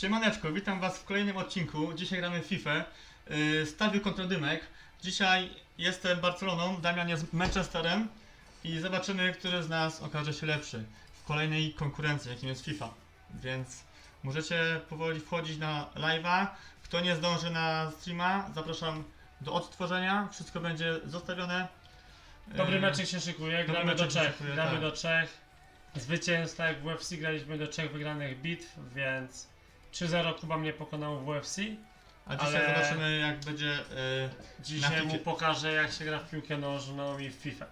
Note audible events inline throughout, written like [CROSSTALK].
Siemaneczko, witam was w kolejnym odcinku. Dzisiaj gramy w FIFA. Yy, Stawił kontra Dymek. Dzisiaj jestem Barceloną, Damian jest Manchesterem i zobaczymy, który z nas okaże się lepszy w kolejnej konkurencji, jakim jest FIFA. Więc możecie powoli wchodzić na live'a. Kto nie zdąży na streama, zapraszam do odtworzenia. Wszystko będzie zostawione. Dobry Yy, meczek się szykuje, dobry gramy do meczek się Czech. szykuje, gramy tak. do Czech. Zwycięstw, tak jak w UFC graliśmy do trzech wygranych bitw, więc 3-0 Kuba mnie pokonał w UFC. A dzisiaj ale- zobaczymy, jak będzie. Yy, Dzisiaj Na mu FIFA. pokażę jak się gra w piłkę nożną i w FIFA.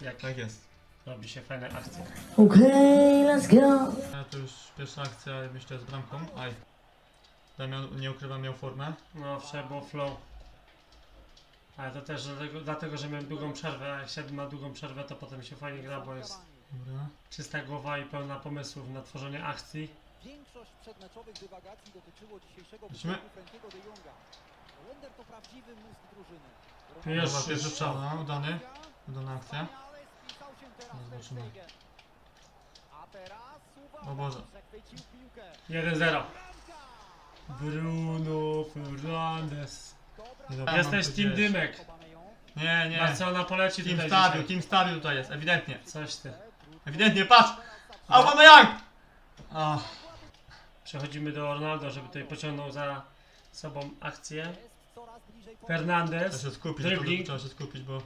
Jak tak jest. robi się fajne akcje. Okay, let's go. Ja to już pierwsza akcja, myślę, z bramką. Aj. Damian, nie ukrywam, miał formę. No, wczoraj było flow. Ale to też dlatego, dlatego, że miałem długą przerwę, a jak się ma długą przerwę, to potem się fajnie gra, bo jest Dobra. czysta głowa i pełna pomysłów na tworzenie akcji. Większość przedmeczowych dywagacji dotyczyło dzisiejszego występu Frankiego de Jonga. Holender to prawdziwy mózg drużyny. Pierwszy strzał. no, udany. Udana akcja. No, zobaczymy. O Boże. przechwycił piłkę. 1-0. Bruno Fernandes. Dobra, Jesteś Team. Dymek. Nie, nie. Barcelona poleci Team tutaj dzisiaj. team stawił tutaj jest, ewidentnie. Coś ty. Ewidentnie, patrz! Aubameyang! Ach, Przechodzimy do Ronaldo, żeby tutaj pociągnął za sobą akcję. Trzeba Fernandes. się skupić, Dribbling. trzeba się skupić, bo...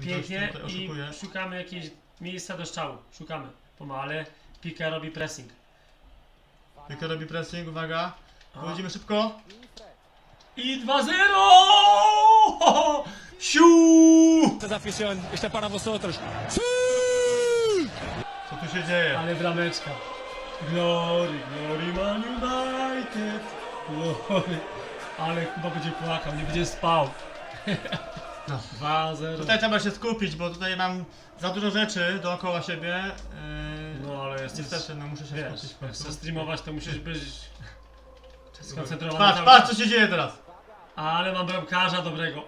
Pięknie tutaj i oszukuje. szukamy jakieś miejsca do strzału. Szukamy. Pomału, ale Pika robi pressing. Piłkę robi pressing, uwaga. A. Wchodzimy szybko. I 2-0! Siu! Esta afición está para vosotros. Co tu się dzieje? Ale brameczka. Glory, glory man United. Glory. Ale chyba będzie płakał, nie będzie spał. No. [LAUGHS] 2-0. Tutaj trzeba się skupić, bo tutaj mam za dużo rzeczy dookoła siebie. Yy, No ale jest Niestety, no muszę się Wiesz, skupić. jak chcesz streamować, to musisz być skoncentrowany. Patrz, cały patrz co się dzieje teraz. Ale mam bramkarza dobrego.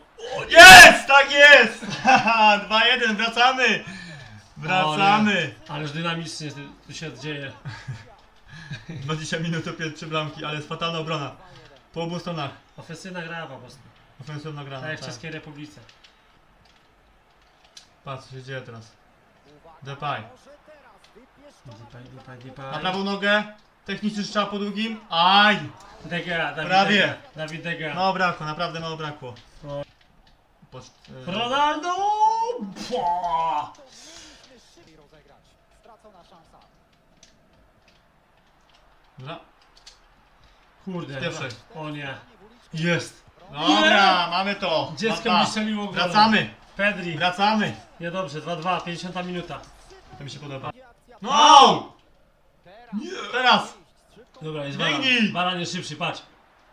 Jest! Tak jest! [LAUGHS] Haha, 2-1, wracamy! Wracamy! Ależ dynamicznie tu się dzieje. [LAUGHS] 20 minut opie trzy bramki, ale jest fatalna obrona. Po obu stronach. Ofensywna gra po prostu. Ofensywna gra. Tak jak w tak. Czeskiej Republice. Patrz co się dzieje teraz. Depay. wypieszczona Dipaj, dipaj, Na prawą nogę. Techniczny strzał po drugim. Aj! Dega, Dawid Prawie. Dega. Dawid Dega. Mało brakło, naprawdę mało brakło. No. Posz, e, Ronaldo! Pua! Stracona szansa. Dobra. Kurde. Pierwszy. O nie. Nie. Jest. Dobra, mamy to. Dziecko Dwa, mi dwa. strzeliło. Wracamy, Pedri. wracamy. Niedobrze, 2-2, 50 minuta. To mi się podoba. No! Teraz. Teraz! Dobra, jest baran. Biegnij! Baran jest szybszy, patrz.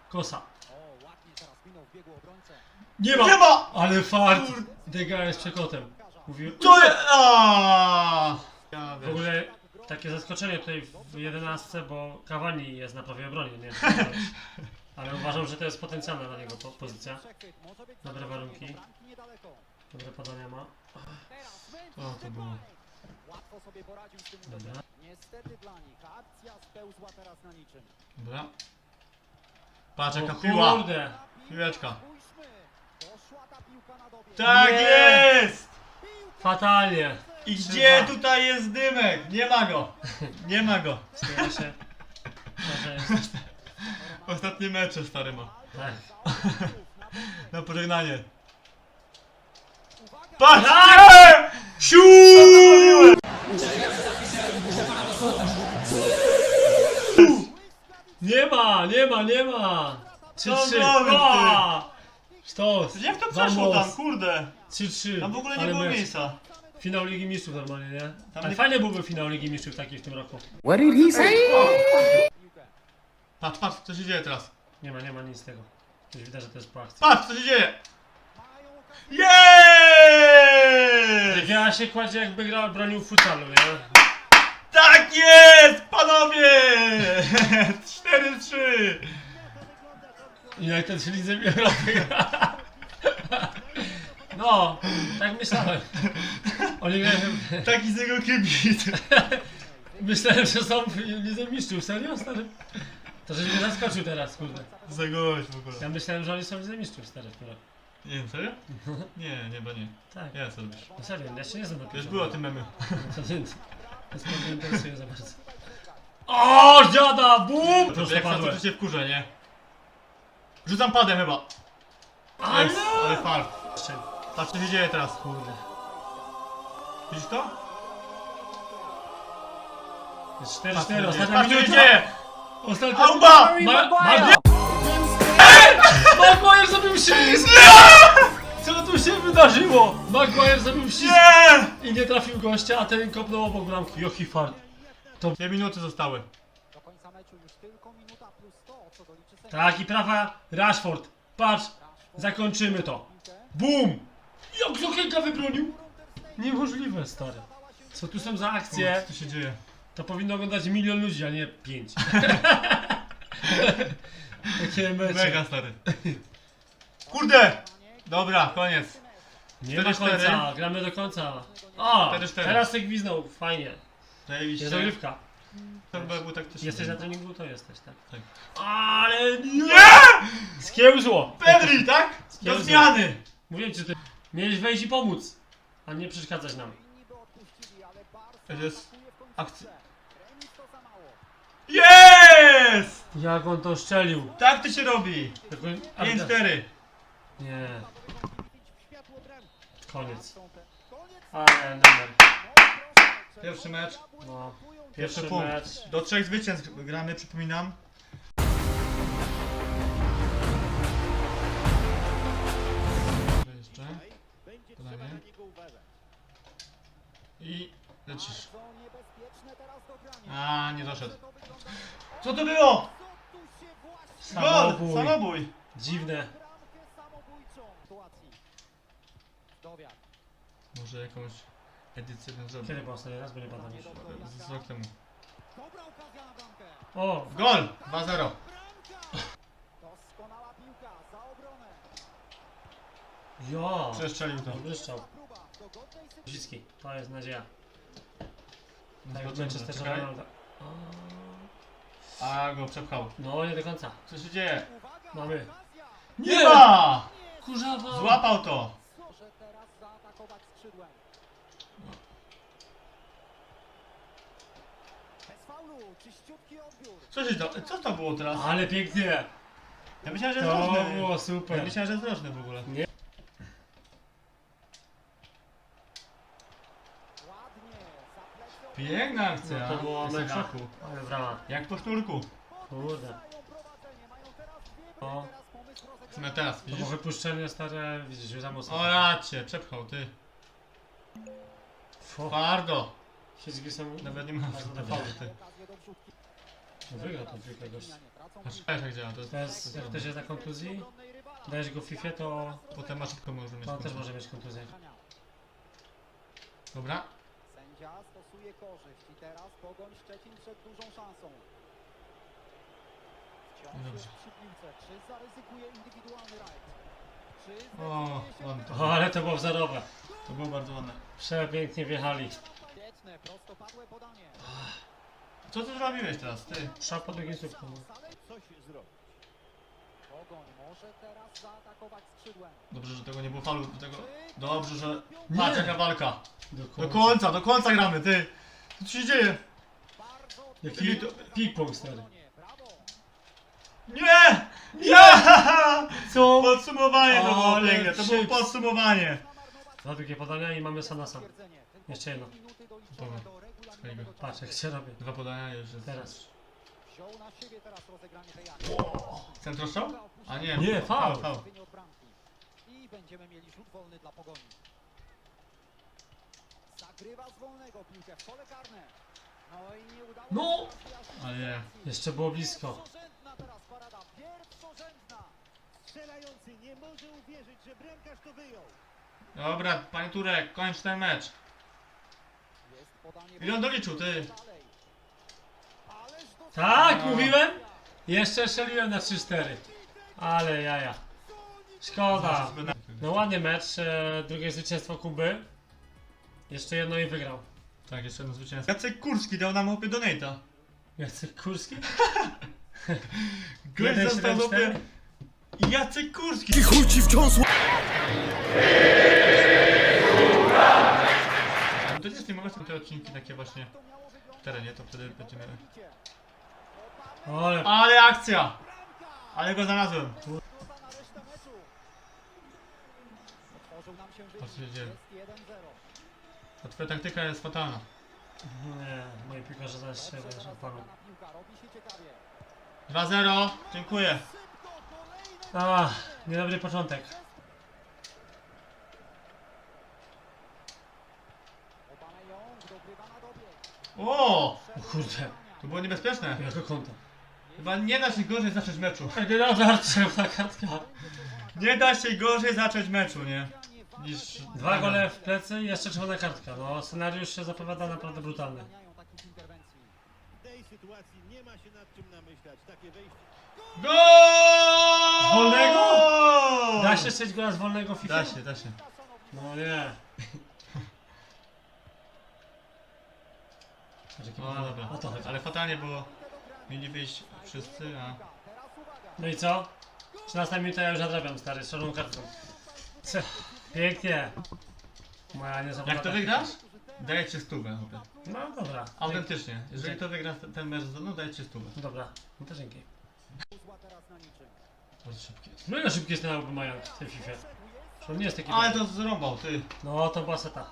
Kosa. O, ładnie teraz minął w biegu obrońcę. Nie ma! Nie ma! Ale fart! Dega jest przekotem. Mówił. To jest... Aaaa! Ja W wiesz. ogóle takie zaskoczenie tutaj w 11, bo Cavani jest na prawej obronie, nie wiem, czy widziałeś. Ale uważam, że to jest potencjalna dla niego po pozycja. Dobre warunki. Dobre podania ma. O, to było. Łatwo sobie poradził z tym. Dobra. Niestety dla nich akcja spełzła teraz na niczym. Dobra. Patrz O jaka piła. kurde! Piłeczka. Spójrzmy. Poszła ta piłka na dobieg. Tak Nie! jest! Fatalnie! I Trzy, gdzie tutaj jest dymek? Nie ma go. Nie ma go. Się. Może jest. Ostatnie mecze stary ma. Tak. Na pożegnanie. Uwaga! Patrz! Tak! Siu! Nie ma, nie ma, nie ma! 3-3. zrobił, O! Sztos! Jak to przeszło tam, kurde? 3-3. Tam w ogóle nie Ale było mecz. miejsca. Finał Ligi Mistrzów normalnie, nie? Ale nie- fajny byłby finał Ligi Mistrzów taki w tym roku. What did he say? Patrz, patrz, co się dzieje teraz. Nie ma, nie ma nic z tego. Już widać, że to jest po akcji. Patrz, co się dzieje. Jest! Ja się kładzie jakby grał, bronił futsalu, nie? Tak jest, panowie! [LAUGHS] 4-3. Ten się Lidze Europy [LAUGHS] No, tak myślałem. Oni grają, Taki z niego kibic. myślałem, że są w Lidze Mistrzów, serio, stary? To żeś mnie zaskoczył teraz, kurde. Za gość w ogóle. Ja myślałem, że oni są z mistrzów stary, które. Nie wiem, serio? [LAUGHS] Nie, nie, bo nie. Tak. Ja co robisz? No serio, ja się nie znam na Już było o tym memy. [LAUGHS] To więc. To mnie nie interesuje za bardzo. O, dziada, bum! To jak to się wkurza, nie? Rzucam padem chyba. Jest, ale. Jeszcze, Patrz co się dzieje teraz. Kurde. Widzisz to? Jest Patrz co 4-4, się dzieje. ostatnia Patrz co się minuta. dzieje! Ostatnia Auba! Ma- Maguire! Maguire zrobił ślizg! Co tu się wydarzyło? Maguire zrobił ślizg Nie! i nie trafił gościa, a ten kopnął obok bramki. Jochi fart. Dwie minuty zostały. Meczu już tylko minuta plus 100, co doliczy sędzia. Tak, i prawa Rashford. Patrz, zakończymy to. Bum! Jak z okienka wybronił? Niemożliwe, stary. Co tu są za Co akcje? tu się dzieje? To powinno oglądać milion ludzi, a nie pięć. [LAUGHS] Takie mecze. Mega stary. Kurde! Dobra, koniec. Nie ma 4-4. końca, gramy do końca. O, 4-4. teraz tak gwiznął, fajnie. Zajebiście. Jest oliwka. By był taktyczny. Jesteś na treningu, to jesteś, tak? Tak. Ale nie! Nie! Skiełzło! Pedri, tak? Do Skiełzło. zmiany! Mówię ci, ty miałeś wejść i pomóc, a nie przeszkadzać nam. To jest akcja. Jest! Jak on to szczelił. Tak to się robi. Tylko- a- 5-4. Nie, Koniec. Ale numer. Pierwszy mecz. No, Pierwszy punkt. mecz. Do trzech zwycięstw gramy, przypominam. Jeszcze. Podanie. I lecisz. A, nie doszedł. Co to było? Gol! Samobój. Samobój! Dziwne. Może jakąś edycję bym zrobił. Kiedy był ostatni raz, bo nie pamiętam już. Z rok temu. Dobra okazja na bramkę. O, Gol! 2-0. Bramka! Doskonała piłka za obronę. ja. Przestrzelił to. Dobry strzał. Próba dogodnej sytuacji. Brzydki, to jest nadzieja. Tak, Manchester czekaj. Ronaldo. A, go przepchał. No, nie do końca. Co się dzieje? Uwaga, Mamy. okazja. Nie ma! Kurzawa! Złapał to! Może teraz zaatakować skrzydłem. Co się to? Co to było teraz? Ale pięknie! Ja myślałem, że jest To rożny. było Ja super. myślałem, że jest rożny w ogóle. Nie. Piękna akcja. No to było Jestem w mega. szoku. Ale brawa. Jak po sznurku. Kurde. O. W sumie teraz, To widzisz? było wypuszczenie stare, widzisz, że za mocno. O racie, przepchał ty. Fu, Twardo. Ślizgi są... Nawet nie mam. Okazję do wrzutki. Wygrał to piłkę gość. Wiesz jak działa, to jest... Jest, jak ktoś jest na kontuzji, dajesz go w FIFA, to, Potem masz szybko może mieć to on też może mieć kontuzję. Dobra. Sędzia stosuje korzyść i teraz Pogoń Szczecin przed dużą szansą. Wciąż Dobrze. jest przy piłce. Czy zaryzykuje indywidualny rajd? O, to O, ale to było wzorowe. To było bardzo ładne. Przepięknie wjechali. Świetne, prostopadłe podanie. Co ty zrobiłeś teraz, ty? Strzał po drugim słupku. Ale coś zrobić. Pogoń może teraz zaatakować skrzydłem. Dobrze, że tego nie było falu, tego... Dobrze, że... Nie. Patrz jaka walka. Do Do końca, do końca gramy, ty. Co tu się dzieje? bardzo Jaki ping-pong stary. Nie! Nie! Co? [LAUGHS] Podsumowanie to było piękne, to było podsumowanie. Dwa drugie podania i mamy Sanasa. Jeszcze jedno. Dobra. czasu. Patrz jak się robi. Dwa podania już jest. Teraz. Wziął na siebie teraz rozegranie tej akcji. Centrostrzał? A nie. Nie, faul. faul. I będziemy mieli rzut wolny dla Pogoni. Zagrywa z wolnego piłkę w pole karne. No i nie udało No! się Ale nie. sytuacji. Jeszcze było blisko. Pierwszorzędna teraz parada. Pierwszorzędna. Strzelający nie może uwierzyć, że bramkarz to wyjął. Dobra, panie Turek, kończ ten mecz. Ile on doliczył, ty? Tak, No. mówiłem? Jeszcze strzeliłem na 3-4. Ale jaja. Szkoda. No ładny mecz, e, drugie zwycięstwo Kuby. Jeszcze jedno i wygrał. Tak, jeszcze jedno zwycięstwo. Jacek Kurski dał nam opie donate'a. Jacek Kurski? [LAUGHS] Gość został cztery. Jacek Kurski! chuj ci wciąż Jest nie mogę te odcinki takie właśnie w terenie, to wtedy będziemy... Ale Ale akcja! Ale go znalazłem. Nam się dzieje? Jest 1-0. Ta twoja taktyka jest fatalna. nie, moi piłkarze zaś się się ciekawie. 2-0, dziękuję. A, niedobry początek. Aubameyang dogrywa na dobieg. O! O kurde, To było niebezpieczne. jako konto. Chyba nie da się gorzej zacząć meczu. Hazard, czerwona kartka. Nie da się gorzej zacząć meczu, nie? Niż... Dwa gole w plecy i jeszcze czerwona kartka. No, scenariusz się zapowiada naprawdę brutalny. W tej sytuacji nie ma się nad czym namyślać. Takie wejście. Gol! Z wolnego? Da się strzelić gola z wolnego FIFA? Da się, da się. No nie. Jaki No dobra. O to chodzi. Ale fatalnie było. Mieli wyjść wszyscy, a... No i co? 13 minuta ja już nadrabiam, stary, z czarną kartką. Ce, Pięknie. Moja niezawodna Jak to wygrasz? Daję ci stówę, chłopie. No dobra. Autentycznie. Jeżeli to wygra ten- ten mecz ze mną, daję ci stówę. Dobra, no to dzięki. Bardzo szybkie. Mega szybki jest ten Aubameyang w tej FIFA. On nie jest taki Ale to zrąbał, ty. No, to była seta.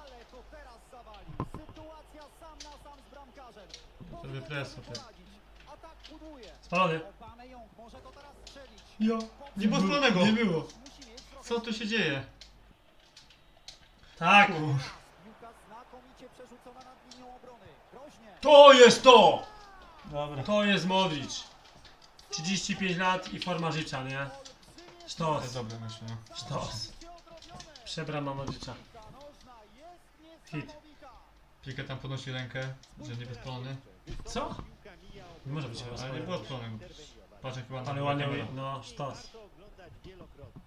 Zrobię pres, chłopie. Poradzić. Atak buduje. Spalony. Ja. Nie było spalonego. Nie było. Co tu się dzieje? Tak. To jest to! Dobra. To jest Modric. 35 lat i forma życia, nie? To jest Sztos. Sztos. Przebrama Modricza. Jest Hit. Piłkę tam podnosi rękę, że nie bezpolony. Co? Nie może być chyba Ale nie było spalonego. Patrz jak ładnie. Ale ładnie, no, sztos.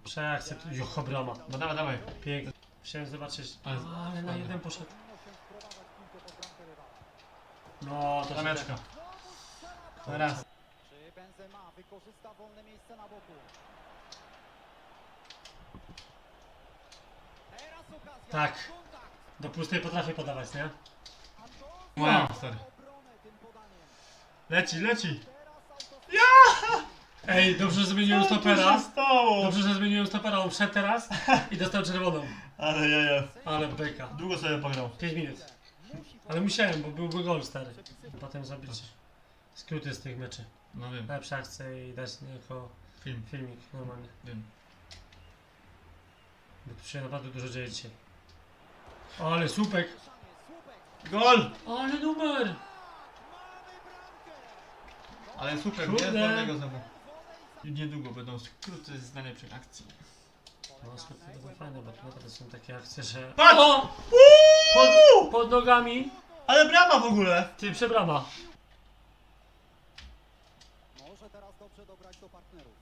Przeakceptuj. Jocho brama. No dawaj, dawaj. Pięknie. Chciałem zobaczyć. Ale- Ale na jeden poszedł. No, to się Rameczka. Teraz. Czy Benzema wykorzysta wolne miejsce na boku? Teraz okazja. Tak. Kontakt. Do pustej potrafię podawać, nie? Moja stary. Leci, leci. Auto. Ej, dobrze, że zmieniłem stopera. stało? Dobrze, że zmieniłem stopera. On wszedł teraz i dostał czerwoną. Ale jaja. Ale beka. Długo sobie pograł. 5 minut. Ale musiałem, bo byłby gol stary. Potem zrobić skróty z tych meczy. No wiem, Lepsze akcje i dać jako film, filmik normalnie. wiem. Bo tu się naprawdę dużo dzieje dzisiaj. Ale słupek. Gol! Ale numer! Ale super, Kurde. nie wolnego znowu. I niedługo będą skróty z najlepszych akcji. No słupki to są fajne, bo to są takie akcje, że... Patrz! O! Pod, pod nogami! Ale brama w ogóle! Ty przebrama. Może teraz dobrze dobrać do partnerów.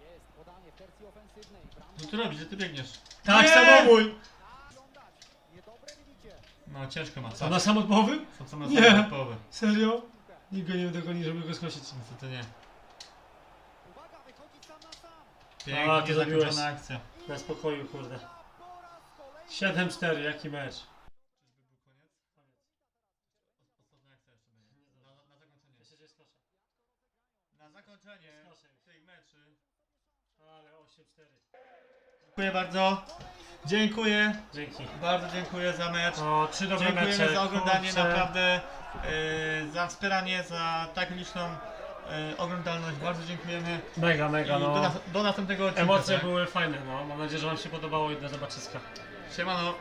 Jest podanie w wersji ofensywnej. Bramka Co ty robisz? Gdzie ty biegniesz? Tak, Nie! samobój! No ciężko ma. A na samobójowym? Są same Nie. Nie. połowy. Serio? Nikt go nie dogoni, żeby go skosić. Niestety nie. Sam sam. A, Pięknie ty zrobiłeś. zakończona akcja. Na spokoju, kurde. Po raz kolejny 7-4, jaki mecz. Na zakończenie tych meczy. Ale 8-4. Dziękuję bardzo. Dziękuję. Dzięki. Bardzo dziękuję za mecz. O, trzy dobre Dziękujemy mecze. za oglądanie, kurczę. naprawdę yy, za wspieranie, za tak liczną yy, oglądalność. Bardzo dziękujemy. Mega, I mega, do, no. nas, do następnego odcinka. Emocje tak? były fajne, no. Mam nadzieję, że wam się podobało i do zobaczyska. Siemano.